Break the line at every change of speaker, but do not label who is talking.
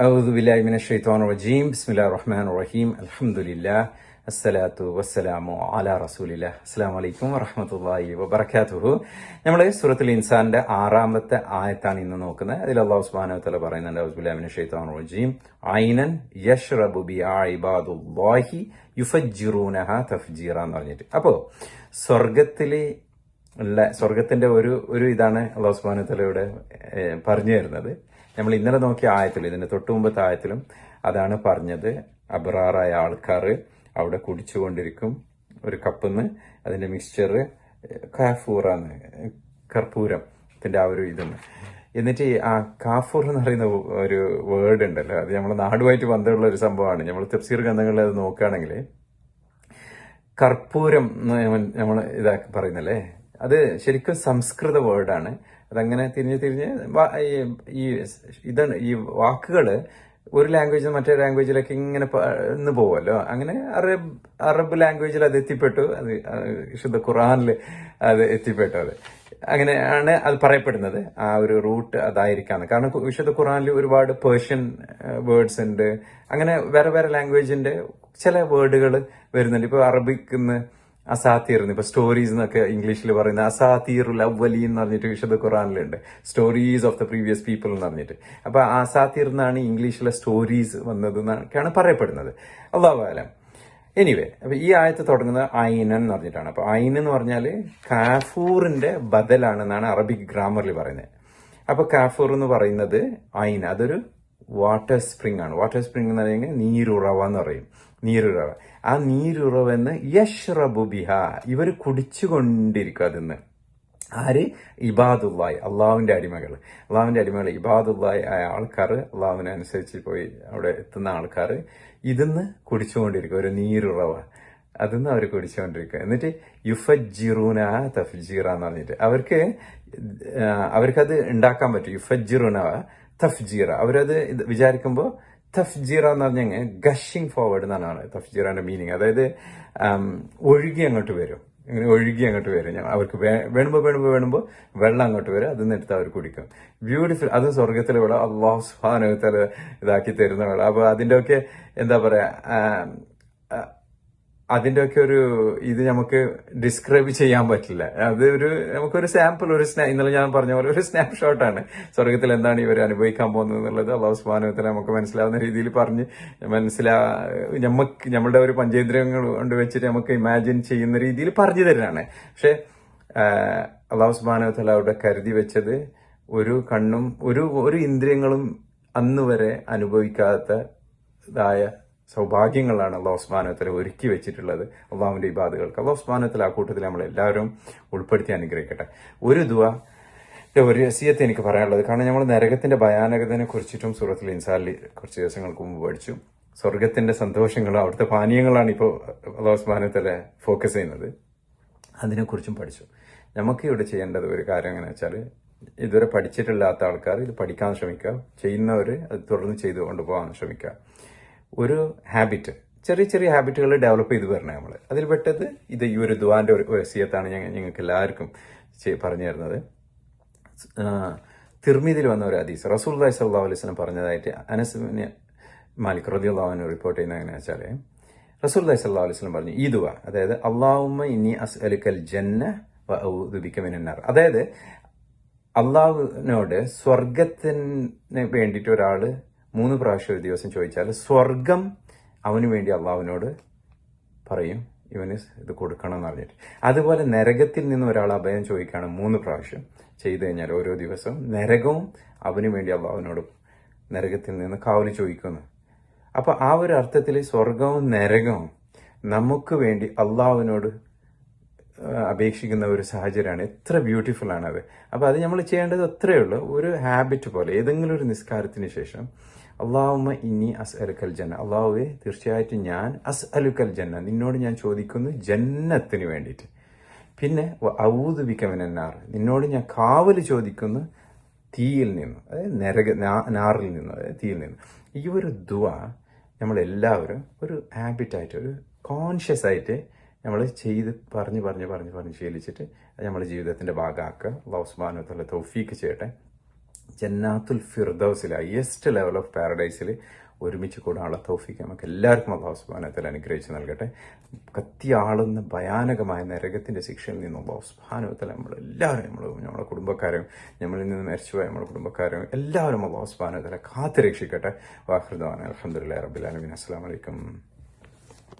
أعوذ بالله من الشيطان الرجيم بسم الله الرحمن الرحيم الحمد لله الصلاة والسلام على رسول الله السلام عليكم ورحمة الله وبركاته നമ്മൾ സൂറത്തുൽ ഇൻസാന്റെ ആറാമത്തെ ആയത്താണ് ഇന്ന് നോക്കുന്നത് അതിൽ അള്ളാഹു സുബ്ഹാനഹു വതആല പറയുന്നുണ്ട് ഔദു ബില്ലാഹി മിനശ് ശൈത്താനിർ റജീം ഐനൻ യശ്റബു ബിഹാ ഇബാദുല്ലാഹി യുഫജ്ജിറൂനഹ തഫ്ജീറ എന്ന് പറഞ്ഞിട്ട് അപ്പോൾ സ്വർഗത്തിലെ ഉള്ള സ്വർഗത്തിന്റെ ഒരു ഒരു ഇതാണ് അള്ളാഹു സുബ്ഹാനഹു വതആല ഇവിടെ ഏഹ്, പറഞ്ഞു തരുന്നത് നമ്മൾ ഇന്നലെ നോക്കിയ ആയത്തിൽ ഇതിന്റെ തൊട്ടു മുമ്പത്തെ ആയത്തിലും അതാണ് പറഞ്ഞത്. അബ്രാറായ ആൾക്കാർ അവിടെ കുടിച്ചുകൊണ്ടിരിക്കും. ഒരു കപ്പിന്ന് അതിന്റെ മിക്സ്ചർ കാഫൂറാന്ന് കർപ്പൂരത്തിന്റെ ആ ഒരു ഇതെന്ന് എന്നിട്ട് ആ കാഫൂർ എന്ന് പറയുന്ന ഒരു വേർഡ് ഉണ്ടല്ലോ അത് നമ്മളെ നാടുമായിട്ട് ബന്ധമുള്ള ഒരു സംഭവമാണ്. നമ്മൾ തെപ്സീർ ഗ്രന്ഥങ്ങളിൽ അത് നോക്കുകയാണെങ്കിൽ കർപ്പൂരം എന്ന് നമ്മൾ ഇതാക്കി പറയുന്നല്ലേ അത് ശരിക്കും സംസ്കൃത വേർഡാണ് അതങ്ങനെ തിരിഞ്ഞ് തിരിഞ്ഞ് ഈ- ഇതാണ് ഈ വാക്കുകൾ ഒരു ലാംഗ്വേജിൽ നിന്ന് മറ്റേ ലാംഗ്വേജിലേക്ക് ഇങ്ങനെ ഇന്ന് പോവുമല്ലോ അങ്ങനെ അറബ് അറബ് ലാംഗ്വേജിൽ അത് എത്തിപ്പെട്ടു. അത് വിശുദ്ധ ഖുറാനിൽ അത് എത്തിപ്പെട്ടു അത്. അങ്ങനെയാണ് അത് പറയപ്പെടുന്നത്. ആ ഒരു റൂട്ട് അതായിരിക്കാന്ന്. കാരണം വിശുദ്ധ ഖുറാനിൽ ഒരുപാട് പേർഷ്യൻ വേർഡ്സ് ഉണ്ട്. അങ്ങനെ വേറെ വേറെ ലാംഗ്വേജിന്റെ ചില വേർഡുകൾ വരുന്നുണ്ട്. ഇപ്പൊ അറബിക്ക് അസാത്തീർ ഇപ്പൊ സ്റ്റോറീസ് എന്നൊക്കെ ഇംഗ്ലീഷിൽ പറയുന്ന അസാത്തീറുൽ അവലി എന്ന് പറഞ്ഞിട്ട് വിശുദ്ധ ഖുറാനിലുണ്ട് stories of the previous people എന്ന് പറഞ്ഞിട്ട്. അപ്പൊ അസാത്തീർ എന്നാണ് ഇംഗ്ലീഷിലെ സ്റ്റോറീസ് വന്നത് എന്നൊക്കെയാണ് പറയപ്പെടുന്നത്. അള്ളാഹുലം എനിവേ അപ്പൊ ഈ ആയത്ത് തുടങ്ങുന്നത് ഐനൻ എന്ന് പറഞ്ഞിട്ടാണ്. അപ്പൊ ഐൻ എന്ന് പറഞ്ഞാൽ കാഫൂറിന്റെ ബദലാണെന്നാണ് അറബിക് ഗ്രാമറിൽ പറയുന്നത്. അപ്പൊ കാഫൂർ എന്ന് പറയുന്നത് ഐൻ. അതൊരു വാട്ടർ സ്പ്രിംഗ് ആണ്. വാട്ടർ സ്പ്രിംഗ് എന്ന് പറയുന്നത് നീരുറവ എന്ന് പറയും. നീരുറവ. ആ നീരുറവെന്ന് യഷ് ബിഹ. ഇവർ കുടിച്ചുകൊണ്ടിരിക്കും അതിന്ന്. ആര്? ഇബാദുല്ലായി അള്ളാഹുവിന്റെ അടിമകൾ അള്ളാഹുവിന്റെ അടിമകൾ ഇബാദുല്ലായി ആയ ആൾക്കാർ അള്ളാവിനനുസരിച്ച് പോയി അവിടെ എത്തുന്ന ആൾക്കാർ ഇതിന്ന് കുടിച്ചുകൊണ്ടിരിക്കും. ഒരു നീരുറവ. അതിന്ന് അവർ കുടിച്ചുകൊണ്ടിരിക്കുക എന്നിട്ട് യുഫജിറൂന തഫ്ജീറ എന്ന് പറഞ്ഞിട്ട് അവർക്ക് അവർക്കത് ഉണ്ടാക്കാൻ പറ്റും. യുഫജിറൂന തഫ്ജീറ. അവരത് വിചാരിക്കുമ്പോൾ തഫ്ജീറ എന്ന് പറഞ്ഞാൽ ഗഷിങ് ഫോർവേഡ് എന്നാണ് തഫ്ജീറാന്റെ മീനിങ് അതായത് ഒഴുകി അങ്ങോട്ട് വരും. ഇങ്ങനെ ഒഴുകി അങ്ങോട്ട് വരും. അവർക്ക് വേണുമ്പോൾ വേണുമ്പോ വേണുമ്പോ വേണുമ്പോ വെള്ളം അങ്ങോട്ട് വരും. അതിൽ നിന്നെടുത്ത് അവർ കുടിക്കും. ബ്യൂട്ടിഫുൾ അത് സ്വർഗത്തിലെ വെള്ളം അള്ളാഹു സുഹാനകത്തല ഇതാക്കി തരുന്ന വെള്ളം. അപ്പോൾ അതിന്റെ ഒക്കെ എന്താ പറയാ ഒക്കെ ഒരു ഇത് നമുക്ക് ഡിസ്ക്രൈബ് ചെയ്യാൻ പറ്റില്ല. അത് ഒരു നമുക്കൊരു സാമ്പിൾ ഒരു സ്നാ ഇന്നലെ ഞാൻ പറഞ്ഞ പോലെ ഒരു സ്നാപ്പ് ഷോട്ടാണ് സ്വർഗത്തിൽ എന്താണ് ഇവർ അനുഭവിക്കാൻ പോകുന്നത് എന്നുള്ളത് അള്ളാഹു സുബാനുവത്തിൽ നമുക്ക് മനസ്സിലാവുന്ന രീതിയിൽ പറഞ്ഞ് മനസ്സിലാ നമുക്ക് നമ്മളുടെ ഒരു പഞ്ചേന്ദ്രിയങ്ങൾ കൊണ്ട് വെച്ചിട്ട് നമുക്ക് ഇമാജിൻ ചെയ്യുന്ന രീതിയിൽ പറഞ്ഞു തരാണ് പക്ഷെ അള്ളാഹു സുബാനുവത്തല അവിടെ കരുതി വെച്ചത് ഒരു കണ്ണും ഒരു ഒരു ഇന്ദ്രിയങ്ങളും അന്നുവരെ അനുഭവിക്കാത്തതായ സൗഭാഗ്യങ്ങളാണ് അള്ളാഹു ഉസ്മാനത്തിൽ ഒരുക്കി വെച്ചിട്ടുള്ളത്. അള്ളാഹുവിന്റെ ഇബാദുകൾക്ക് അള്ളാഹു ഉസ്മാനത്തിൽ ആ കൂട്ടത്തിൽ നമ്മൾ എല്ലാവരും ഉൾപ്പെടുത്തി അനുഗ്രഹിക്കട്ടെ. ഒരു ദുവ ഒരു രസീയത്തെ എനിക്ക് പറയാനുള്ളത്. കാരണം നമ്മൾ നരകത്തിന്റെ ഭയാനകതനെ കുറിച്ചിട്ടും സൂറത്തിൽ ഇൻസാലി കുറച്ച് ദിവസങ്ങൾക്ക് മുമ്പ് പഠിച്ചു. സ്വർഗത്തിന്റെ സന്തോഷങ്ങളും അവിടുത്തെ പാനീയങ്ങളാണ് ഇപ്പോൾ അള്ളാഹു ഉസ്മാനത്തിലെ ഫോക്കസ് ചെയ്യുന്നത്. അതിനെക്കുറിച്ചും പഠിച്ചു. നമുക്ക് ഇവിടെ ചെയ്യേണ്ടത് ഒരു കാര്യം എങ്ങനെ വെച്ചാൽ ഇതുവരെ പഠിച്ചിട്ടില്ലാത്ത ആൾക്കാർ ഇത് പഠിക്കാൻ ശ്രമിക്കുക. ചെയ്യുന്നവർ അത് തുടർന്ന് ചെയ്തു കൊണ്ടുപോകാൻ ശ്രമിക്കുക. ഒരു ഹാബിറ്റ് ചെറിയ ചെറിയ ഹാബിറ്റുകൾ ഡെവലപ്പ് ചെയ്ത് വരണേ നമ്മൾ അതിൽ പെട്ടത് ഇത് ഈ ഒരു ദ്വാന്റെ ഒരു വസിയത്താണ് ഞങ്ങൾ ഞങ്ങൾക്ക് എല്ലാവർക്കും പറഞ്ഞു തരുന്നത്. തിർമിതിൽ വന്ന ഒരു ഹദീസ്. റസൂൽ സല്ലാ അലൈഹി സ്വലം പറഞ്ഞതായിട്ട് അനസ് ബിൻ മാലിക് റദിയുള്ളാഹുവിനെ റിപ്പോർട്ട് ചെയ്യുന്ന എങ്ങനെയാ വെച്ചാൽ റസൂൽ സല്ലാ അലൈഹി സ്വലം പറഞ്ഞു ഈ ദുവ അതായത് അള്ളാഹുമ്മ ഇനി അസ് അലുക്കൽ ജന്ന ദുബിക്കമിനാർ അതായത് അള്ളാഹുവിനോട് സ്വർഗത്തിന് വേണ്ടിയിട്ട് ഒരാൾ മൂന്ന് പ്രാവശ്യം ഒരു ദിവസം ചോദിച്ചാൽ സ്വർഗം അവന് വേണ്ടി അള്ളാഹുവിനോട് പറയും ഇവന് ഇത് കൊടുക്കണം എന്ന് പറഞ്ഞിട്ട്. അതുപോലെ നരകത്തിൽ നിന്ന് ഒരാൾ അഭയം ചോദിക്കുകയാണ് മൂന്ന് പ്രാവശ്യം ചെയ്തു കഴിഞ്ഞാൽ ഓരോ ദിവസവും നരകവും അവന് വേണ്ടി അള്ളാഹുവിനോട് നരകത്തിൽ നിന്ന് കാവൽ ചോദിക്കുന്നു. അപ്പോൾ ആ ഒരു അർത്ഥത്തിൽ സ്വർഗവും നരകവും നമുക്ക് വേണ്ടി അള്ളാഹുവിനോട് അപേക്ഷിക്കുന്ന ഒരു സാഹചര്യമാണ്. എത്ര ബ്യൂട്ടിഫുൾ ആണ് അത്. അപ്പോൾ അത് നമ്മൾ ചെയ്യേണ്ടത് അത്രയേ ഉള്ളൂ. ഒരു ഹാബിറ്റ് പോലെ ഏതെങ്കിലും ഒരു നിസ്കാരത്തിന് ശേഷം അള്ളാഹുമ്മ ഇനി അസ് അലുക്കൽ ജന്ന അള്ളാഹുവെ തീർച്ചയായിട്ടും ഞാൻ അസ് അലുക്കൽ ജന്ന നിന്നോട് ഞാൻ ചോദിക്കുന്നു ജന്നത്തിന് വേണ്ടിയിട്ട്. പിന്നെ ഔതുബിക്കവനാർ നിന്നോട് ഞാൻ കാവൽ ചോദിക്കുന്നു തീയിൽ നിന്ന് അതായത് നരക നാറിൽ നിന്ന് അതായത് തീയിൽ നിന്ന്. ഈ ഒരു ദുവ നമ്മളെല്ലാവരും ഒരു ഹാബിറ്റായിട്ട് ഒരു കോൺഷ്യസ് ആയിട്ട് നമ്മൾ ചെയ്ത് പറഞ്ഞ് പറഞ്ഞ് പറഞ്ഞ് പറഞ്ഞ് ശീലിച്ചിട്ട് നമ്മുടെ ജീവിതത്തിന്റെ ഭാഗമാക്കുക. ലൗസ്മാനത്തുള്ള തൗഫീക്ക് ചെയ്യട്ടെ. ജന്നാത്തുൽ ഫിർദൌസിൽ ഹയസ്റ്റ് ലെവൽ ഓഫ് പാരഡൈസിൽ ഒരുമിച്ച് കൂടാനുള്ള തൗഫീക്ക് നമുക്ക് എല്ലാവർക്കും അള്ളാഹു സുബാനത്തിൽ അനുഗ്രഹിച്ച് നൽകട്ടെ. കത്തിയാളുന്ന ഭയാനകമായ നരകത്തിന്റെ ശിക്ഷയിൽ നിന്നും അള്ളാഹു സുബാനത്തിൽ നമ്മൾ എല്ലാവരും നമ്മൾ നമ്മുടെ കുടുംബക്കാരും നമ്മളിൽ നിന്ന് മരിച്ചുപോയ നമ്മുടെ കുടുംബക്കാരും എല്ലാവരും അള്ളാഹു സുബാനത്തിലെ കാത്ത് രക്ഷിക്കട്ടെ വാഹൃദാൻ അലഹമുല്ലാ റബുലാലമീൻ അസ്സാം വലൈക്കും